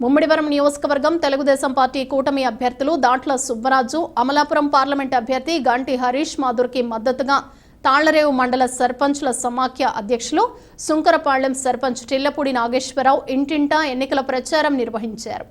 ముమ్మడివరం నియోజకవర్గం తెలుగుదేశం పార్టీ కూటమి అభ్యర్థులు దాంట్ల సుబ్బరాజు అమలాపురం పార్లమెంట్ అభ్యర్థి గంటి హరీష్ మాధుర్కి మద్దతుగా తాళ్ళరేవు మండల సర్పంచ్ల సమాఖ్య అధ్యక్షులు సుంకరపాళ్ళెం సర్పంచ్ టిల్లపూడి నాగేశ్వరరావు ఇంటింటా ఎన్నికల ప్రచారం నిర్వహించారు.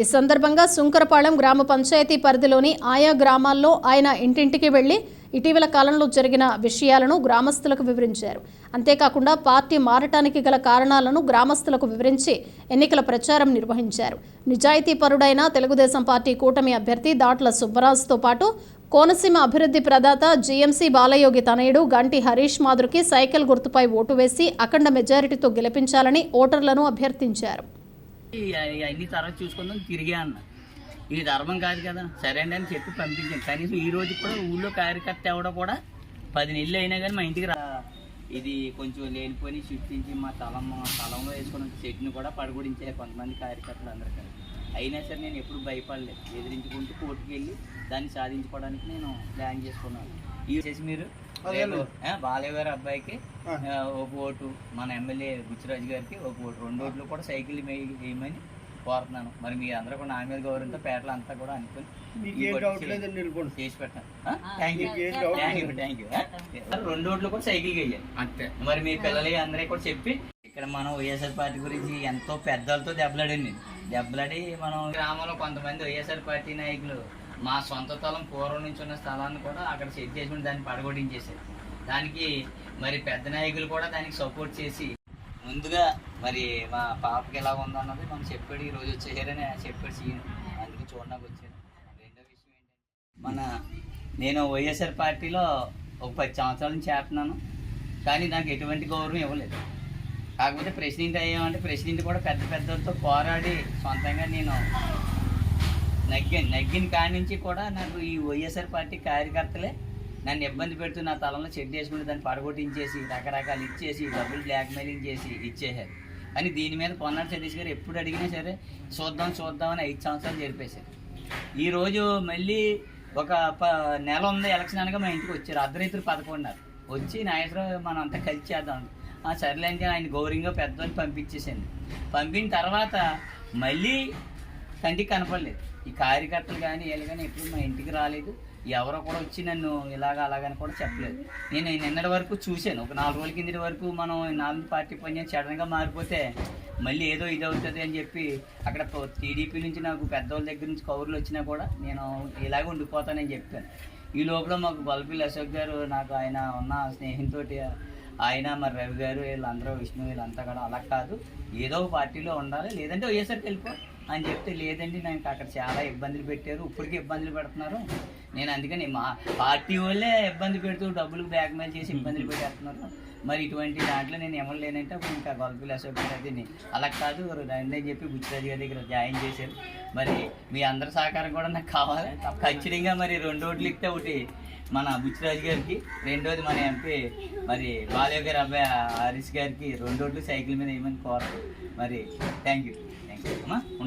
ఈ సందర్భంగా సుంకరపాళెం గ్రామ పంచాయతీ పరిధిలోని ఆయా గ్రామాల్లో ఆయన ఇంటింటికి వెళ్ళి ఇటీవల కాలంలో జరిగిన విషయాలను గ్రామస్తులకు వివరించారు. అంతేకాకుండా పార్టీ మారటానికి గల కారణాలను గ్రామస్తులకు వివరించి ఎన్నికల ప్రచారం నిర్వహించారు. నిజాయితీపరుడైన తెలుగుదేశం పార్టీ కూటమి అభ్యర్థి దాట్ల సుబ్బరాజుతో పాటు కోనసీమ అభివృద్ధి ప్రదాత జీఎంసీ బాలయోగి తనయుడు గంటి హరీష్ మాధురికి సైకిల్ గుర్తుపై ఓటు వేసి అఖండ మెజారిటీతో గెలిపించాలని ఓటర్లను అభ్యర్థించారు. అన్ని తర్వాత చూసుకుందాం తిరిగే అన్న. ఇది ధర్మం కాదు కదా. సరే అండి అని చెప్పి పంపించాను. కనీసం ఈ రోజు కూడా ఊళ్ళో కార్యకర్త ఎవడో కూడా పది నెలలు అయినా కానీ మా ఇంటికి రా. ఇది కొంచెం లేనిపోయి సృష్టించి మా తలం మా తలంలో వేసుకున్న చెట్టుని కూడా పడగొడించే కొంతమంది కార్యకర్తలు అందరూ కలిసి అయినా సరే నేను ఎప్పుడు భయపడలేదు. ఎదిరించుకుంటూ కోర్టుకు వెళ్ళి దాన్ని సాధించుకోవడానికి నేను ప్లాన్ చేసుకున్నాను. ఈ వచ్చేసి మీరు బాలయ్య గారి అబ్బాయికి ఒక ఓటు మన ఎమ్మెల్యే బుచ్చిరాజు గారికి ఒక ఓటు. రెండు ఓట్లు కూడా సైకిల్ వేయ- వేయమని కోరుతున్నాను. మరి మీ అందరూ కూడా నా మీద గౌరవంతో పేటలు అంతా కూడా అనుకుని చేసి పెట్టాను. Thank you thank you thank you రెండు ఓట్లు కూడా సైకిల్ వేయాలి అంతే. మరి మీ పిల్లలకి అందరికీ కూడా చెప్పి ఇక్కడ మనం వైఎస్ఆర్ పార్టీ గురించి ఎంతో పెద్దలతో దెబ్బలాడాను నేను దెబ్బలాడి మనం గ్రామంలో కొంతమంది వైఎస్ఆర్ పార్టీ నాయకులు మా సొంత స్థలం పూర్వం నుంచి ఉన్న స్థలాన్ని కూడా అక్కడ సెట్ చేసుకుని దాన్ని పడగొట్టించేశారు. దానికి మరి పెద్ద నాయకులు కూడా దానికి సపోర్ట్ చేసి ముందుగా మరి మా పాపకి ఎలా ఉందన్నది మనం చెప్పాడు ఈ రోజు వచ్చేసారని చెప్పాడు సీన్. అందుకే చూడడానికి వచ్చాను. రెండో విషయం ఏంటంటే మన నేను వైఎస్ఆర్ పార్టీలో ఒక పది సంవత్సరాల నుంచి చేస్తున్నాను. కానీ నాకు ఎటువంటి గౌరవం ఇవ్వలేదు. కాకపోతే ప్రెసిడెంట్ అయ్యామంటే ప్రెసిడెంట్ కూడా పెద్ద పెద్దలతో పోరాడి సొంతంగా నేను నగ్గాను. నగ్గిన కాడి నుంచి కూడా నాకు ఈ వైఎస్ఆర్ పార్టీ కార్యకర్తలే నన్ను ఇబ్బంది పెడుతూ నా తలంలో చెక్ చేసుకుని దాన్ని పడగొట్టించేసి రకరకాలు ఇచ్చేసి డబ్బులు బ్లాక్మెయిలింగ్ చేసి ఇచ్చేసారు కానీ దీని మీద పొన్నాడు సతీష్ గారు ఎప్పుడు అడిగినా సరే చూద్దాం చూద్దాం అని ఐదు సంవత్సరాలు జరిపేశారు. ఈరోజు మళ్ళీ ఒక ప నెల ఉంది ఎలక్షన్ అనగా మా ఇంటికి వచ్చారు. అర్ధరైతులు పదకొండున్నారు. వచ్చి నాగేశ్వరరావు మనం అంతా కలిసి చేద్దాం ఆ సర్లే అంటే ఆయన గౌరవంగా పెద్దవాళ్ళు పంపించేసింది పంపిన తర్వాత మళ్ళీ కంటికి కనపడలేదు. ఈ కార్యకర్తలు కానీ వీళ్ళు కానీ ఎప్పుడు మా ఇంటికి రాలేదు. ఎవరో కూడా వచ్చి నన్ను ఇలాగ అలాగని కూడా చెప్పలేదు. నేను నిన్నటి వరకు చూశాను. ఒక నాలుగు రోజుల కిందటి వరకు మనం నాలుగు పార్టీ పని సడన్గా మారిపోతే మళ్ళీ ఏదో ఇది అవుతుంది అని చెప్పి అక్కడ టీడీపీ నుంచి నాకు పెద్దవాళ్ళ దగ్గర నుంచి కౌరులు వచ్చినా కూడా నేను ఇలాగే ఉండిపోతానని చెప్పాను. ఈ లోపల మాకు బల్బిల్ అశోక్ గారు నాకు ఆయన ఉన్న స్నేహంతోటి ఆయన మరి రవి గారు వీళ్ళందరూ విష్ణు వీళ్ళంతా కూడా అలా కాదు. ఏదో ఒక పార్టీలో ఉండాలి. లేదంటే వైఎస్ఆర్కి వెళ్ళిపో. అని చెప్తే లేదండి నాకు అక్కడ చాలా ఇబ్బందులు పెట్టారు. ఇప్పటికీ ఇబ్బందులు పెడుతున్నారు. నేను అందుకని మా పార్టీ వాళ్ళే ఇబ్బంది పెడుతూ డబ్బులు బ్లాక్మెయిల్ చేసి ఇబ్బందులు పెట్టేస్తున్నారు. మరి ఇటువంటి దాంట్లో నేను ఏమలేనంటే అప్పుడు ఇంకా గొల్పులు అసోపడి అది అలా కాదు. రండి అని చెప్పి బుచ్చిరాజు గారి దగ్గర జాయిన్ చేశారు. మరి మీ అందరి సహకారం కూడా నాకు కావాలి. ఖచ్చితంగా మరి రెండు ఓట్లు ఇస్తే ఒకటి మన బుచ్చిరాజు గారికి రెండోది మన ఎంపీ మరి బాలయ్య గారి అబ్బాయి హరీష్ గారికి రెండు ఓట్లు సైకిల్ మీద వేయమని కోరు మరి థ్యాంక్ యూ థ్యాంక్ యూ అమ్మా